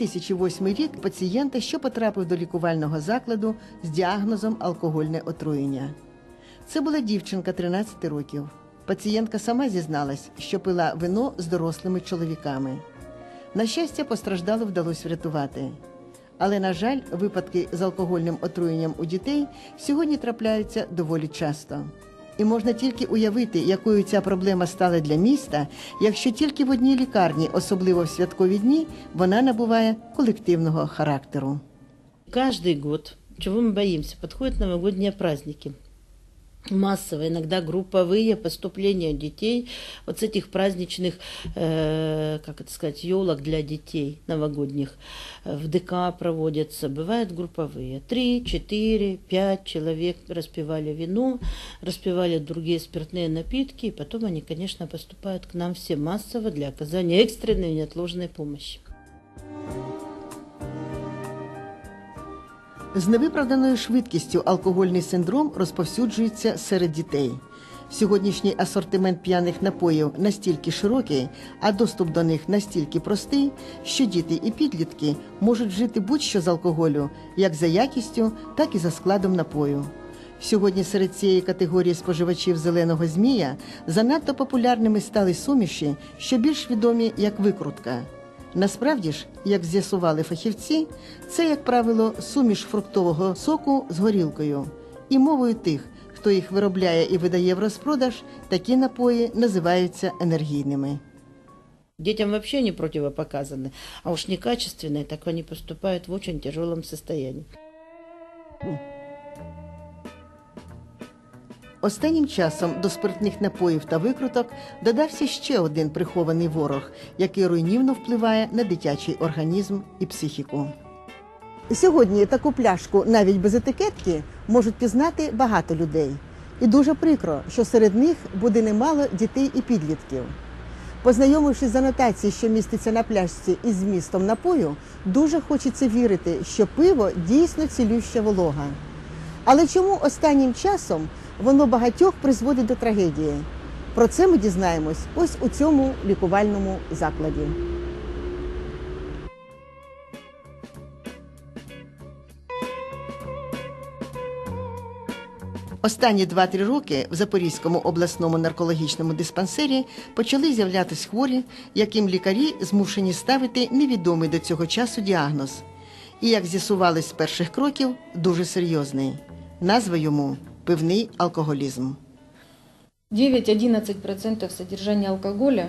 2008 рік пацієнта, що потрапив до лікувального закладу з діагнозом алкогольне отруєння. Це була дівчинка 13 років. Пацієнтка сама зізналась, що пила вино з дорослими чоловіками. На щастя, постраждалу вдалося врятувати. Але, на жаль, випадки з алкогольним отруєнням у дітей сьогодні трапляються доволі часто. І можна тільки уявити, якою ця проблема стала для міста, якщо тільки в одній лікарні, особливо в святкові дні, вона набуває колективного характеру. Кожен рік, чого ми боїмося, підходять новогодні праздники. Массово, иногда групповые поступления детей вот с этих праздничных, э, как это сказать, елок для детей новогодних э, в ДК проводятся. Бывают групповые. Три, четыре, пять человек распивали вино, распивали другие спиртные напитки, и потом они, конечно, поступают к нам все массово для оказания экстренной неотложной помощи. З невиправданою швидкістю алкогольний синдром розповсюджується серед дітей. Сьогоднішній асортимент п'яних напоїв настільки широкий, а доступ до них настільки простий, що діти і підлітки можуть жити будь-що з алкоголю, як за якістю, так і за складом напою. Сьогодні серед цієї категорії споживачів зеленого змія занадто популярними стали суміші, що більш відомі як викрутка. Насправді ж, як з'ясували фахівці, це, як правило, суміш фруктового соку з горілкою. І мовою тих, хто їх виробляє і видає в розпродаж, такі напої називаються енергійними. Детям вообще не противопоказаны, а уж некачественные, так они поступают в очень тяжелом состоянии. Останнім часом до спиртних напоїв та викруток додався ще один прихований ворог, який руйнівно впливає на дитячий організм і психіку. Сьогодні таку пляшку, навіть без етикетки, можуть пізнати багато людей. І дуже прикро, що серед них буде немало дітей і підлітків. Познайомившись з анотацією, що міститься на пляшці із змістом напою, дуже хочеться вірити, що пиво дійсно цілюща волога. Але чому останнім часом воно багатьох призводить до трагедії? Про це ми дізнаємось ось у цьому лікувальному закладі. Останні 2-3 роки в Запорізькому обласному наркологічному диспансері почали з'являтися хворі, яким лікарі змушені ставити невідомий до цього часу діагноз І, як з'ясувалось з перших кроків, дуже серйозний. Назва йому пивний алкоголізм. 9-11% содержания алкоголя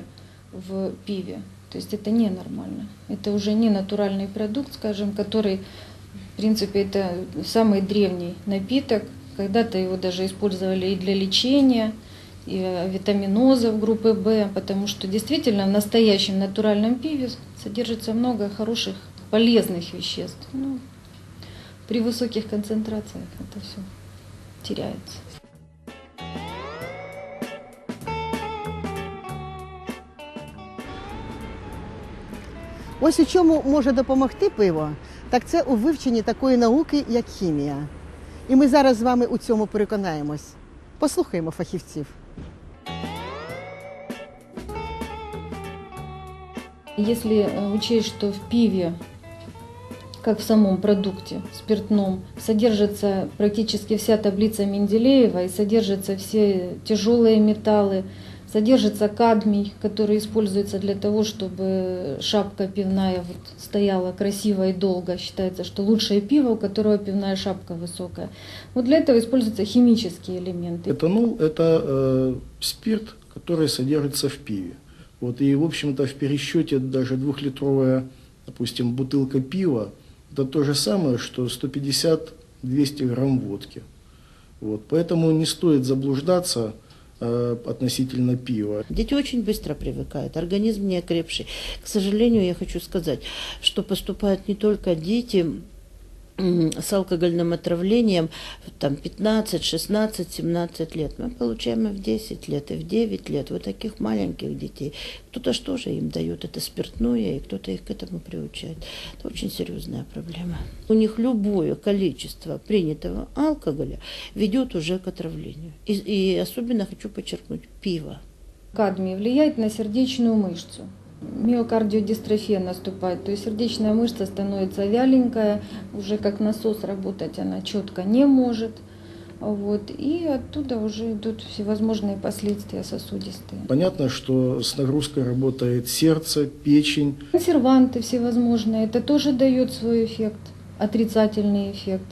в пиве. То есть это ненормально. Это уже не натуральный продукт, скажем, который, в принципе, это самый древний напиток. Когда-то его даже использовали и для лечения, и э, витаминозов группы В, потому что действительно в настоящем натуральном пиве содержится много хороших, полезных веществ. Ну, при высоких концентрациях это все теряется. Ось у чому може допомогти пиво, так це у вивченні такої науки, як хімія. І ми зараз з вами у цьому переконаємось. Послухаємо фахівців. Если э, учесть, что в пиве, как в самом продукте спиртном, содержится практически вся таблица Менделеева и содержатся все тяжелые металлы, содержится кадмий, который используется для того, чтобы шапка пивная вот стояла красиво и долго. Считается, что лучшее пиво, у которого пивная шапка высокая. Вот для этого используются химические элементы. Этанол – это э, спирт, который содержится в пиве. Вот, и, в общем-то, в пересчете даже двухлитровая, допустим, бутылка пива – это то же самое, что 150-200 грамм водки. Вот, поэтому не стоит заблуждаться э, относительно пива. Дети очень быстро привыкают, организм не окрепший. К сожалению, я хочу сказать, что поступают не только дети м, с алкогольным отравлением там 15, 16, 17 лет. Мы получаем и в 10 лет, и в 9 лет, вот таких маленьких детей. Кто-то что же им дает это спиртное, и кто-то их к этому приучает. Это очень серьезная проблема. У них любое количество принятого алкоголя ведет уже к отравлению. И, и особенно хочу подчеркнуть, пиво. Кадмий влияет на сердечную мышцу. Миокардиодистрофия наступает, то есть сердечная мышца становится вяленькая, уже как насос работать она четко не может. Вот, и оттуда уже идут всевозможные последствия сосудистые. Понятно, что с нагрузкой работает сердце, печень, Консерванты всевозможные, это тоже дает свой эффект, отрицательный эффект.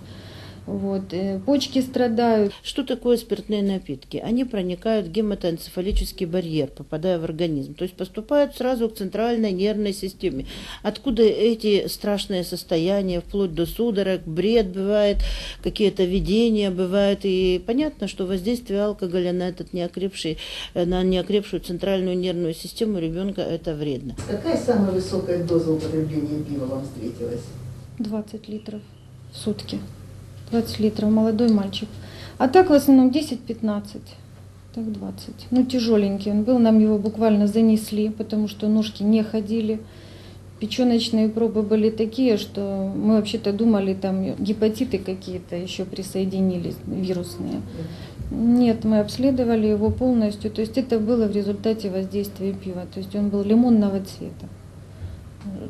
Вот, э, почки страдают. Что такое спиртные напитки? Они проникают в гематоэнцефалический барьер, попадая в организм, то есть поступают сразу к центральной нервной системе. Откуда эти страшные состояния, вплоть до судорог, бред бывает, какие-то видения бывают, и понятно, что воздействие алкоголя на этот неокрепший, э, на неокрепшую центральную нервную систему ребенка это вредно. Какая самая высокая доза употребления пива вам встретилась? 20 литров в сутки. 20 литров, молодой мальчик. А так в основном 10-15. Так 20. Ну, тяжеленький он был, нам его буквально занесли, потому что ножки не ходили. Печеночные пробы были такие, что мы вообще-то думали, там гепатиты какие-то еще присоединились, вирусные. Нет, мы обследовали его полностью. То есть это было в результате воздействия пива. То есть он был лимонного цвета.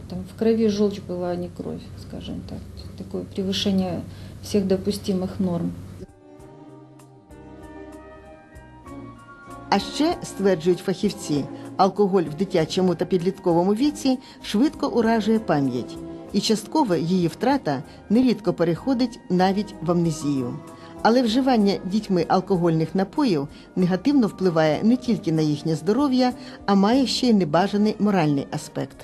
Там в крови желчь была, а не кровь, скажем так. Такое превышение всех допустимых норм. А ще, стверджують фахівці, алкоголь в дитячому та підлітковому віці швидко уражує пам'ять, і частково її втрата нерідко переходить навіть в амнезію. Але вживання дітьми алкогольних напоїв негативно впливає не тільки на їхнє здоров'я, а має ще й небажаний моральний аспект.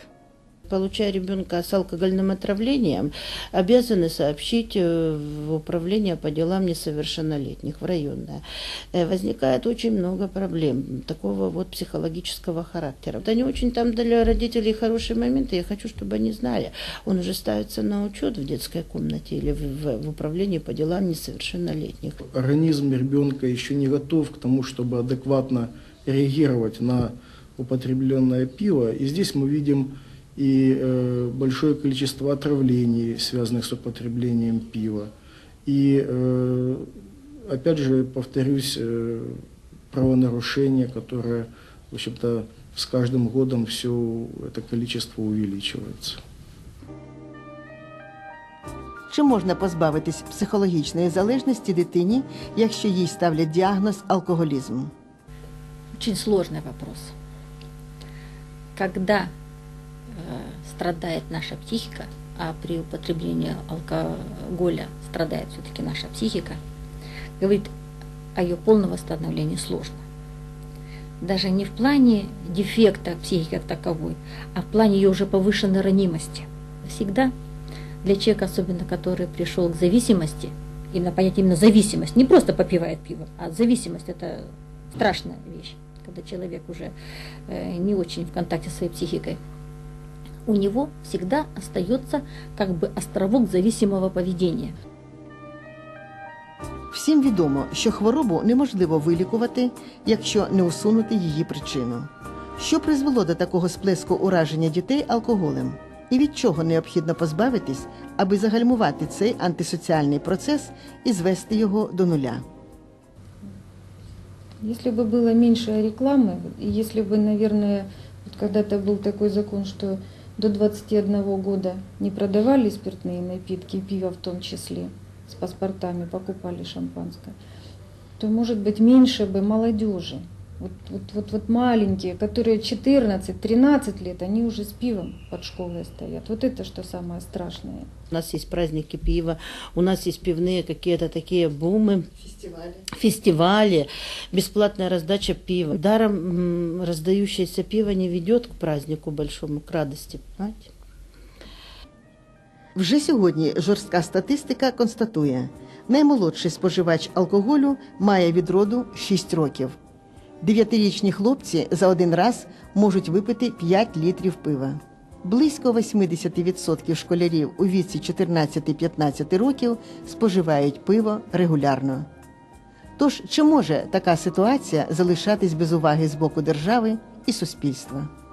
Получая ребенка с алкогольным отравлением, обязаны сообщить э, в управление по делам несовершеннолетних, в районное. Э, Возникает очень много проблем такого вот психологического характера. Вот они очень там для родителей хорошие моменты, я хочу, чтобы они знали. Он уже ставится на учет в детской комнате или в, в- в управлении по делам несовершеннолетних. организм ребенка еще не готов к тому, чтобы адекватно реагировать на употребленное пиво. И здесь мы видим и э, большое количество отравлений, связанных с употреблением пива. И, э, опять же, повторюсь, э, правонарушения, которое, в общем-то, с каждым годом все это количество увеличивается. Чи можна позбавитись психологічної залежності дитині, якщо їй ставлять діагноз алкоголізм? Очень сложный вопрос. Когда э, страдает наша психика, а при употреблении алкоголя страдает все-таки наша психика, говорить о ее полном восстановлении сложно. Даже не в плане дефекта психики как таковой, а в плане ее уже повышенной ранимости. Всегда для человека, особенно который пришел к зависимости, именно понять именно зависимость, не просто попивает пиво, а зависимость это страшная вещь, когда человек уже э, не очень в контакте со своей психикой. У него всегда остается как бы островок зависимого поведения. Всім відомо, що хворобу неможливо вилікувати, якщо не усунути її причину. Що призвело до такого сплеску ураження дітей алкоголем? І від чого необхідно позбавитись, аби загальмувати цей антисоціальний процес і звести його до нуля? Если бы было меньше рекламы, и если бы, наверное, вот когда-то был такой закон, что до 21 года не продавали спиртные напитки, пиво в том числе, с паспортами покупали шампанское, то, может быть, меньше бы молодежи. Вот, вот, вот, вот маленькие, которые 14-13 лет, они уже с пивом под школой стоят. Вот это что самое страшное. У нас есть праздники пива, у нас есть пивные какие-то такие бумы, Фестивалі. фестивали, бесплатная раздача пива. Даром м, раздающееся пиво не ведет к празднику большому, к радости, понимаете? Вже сьогодні жорстка статистика констатує, наймолодший споживач алкоголю має від роду 6 років. Дев'ятирічні хлопці за один раз можуть випити 5 літрів пива. Близько 80% школярів у віці 14-15 років споживають пиво регулярно. Тож чи може така ситуація залишатись без уваги з боку держави і суспільства?